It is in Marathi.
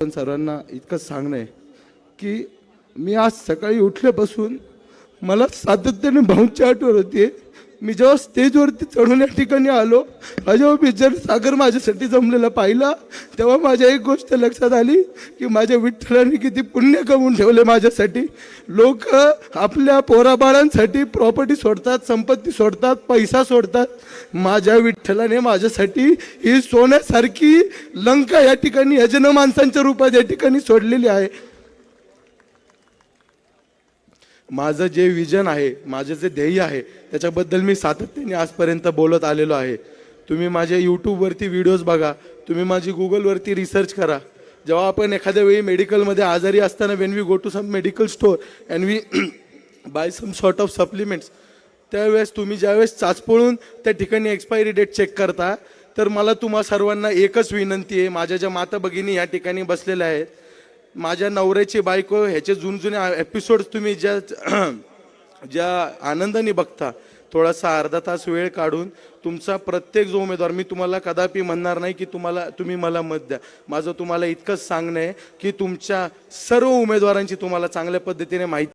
पण सर्वांना इतकंच सांगणं आहे की मी आज सकाळी उठल्यापासून मला सातत्याने भाऊंची आठवण होती मी जेव्हा स्टेजवरती चढून या ठिकाणी आलो जेव्हा बिजर सागर माझ्यासाठी जमलेला पाहिला. तेव्हा माझ्या एक गोष्ट लक्षात आली की माझ्या विठ्ठलाने किती पुण्य कमवून ठेवले माझ्यासाठी. लोक आपल्या पोराबाळांसाठी प्रॉपर्टी सोडतात संपत्ती सोडतात पैसा सोडतात. माझ्या विठ्ठलाने माझ्यासाठी ही सोन्यासारखी लंका या ठिकाणी यजन माणसांच्या रूपात या ठिकाणी सोडलेली आहे. माझं जे विजन आहे माझं जे ध्येय आहे त्याच्याबद्दल मी सातत्याने आजपर्यंत बोलत आलेलो आहे. तुम्ही माझ्या यूट्यूबवरती व्हिडिओज बघा तुम्ही माझी गुगलवरती रिसर्च करा. जेव्हा आपण एखाद्या वेळी मेडिकलमध्ये आजारी असताना when we go to some medical store and we buy some sort of supplements त्यावेळेस तुम्ही ज्यावेळेस चाचपळून त्या ठिकाणी एक्सपायरी डेट चेक करता तर मला तुम्हा सर्वांना एकच विनंती आहे माझ्या ज्या माता भगिनी या ठिकाणी बसलेल्या आहेत माझ्या नवऱ्याची बायको ह्याचे जुनजुने एपिसोड तुम्ही ज्या ज्या आनंदाने बघता थोडासा अर्धा तास वेळ काढून तुमचा प्रत्येक जो उमेदवार मी तुम्हाला कदापि म्हणणार नाही की तुम्हाला तुम्ही मला मत द्या. माझं तुम्हाला इतकंच सांगणं आहे की तुमच्या सर्व उमेदवारांची तुम्हाला चांगल्या पद्धतीने माहिती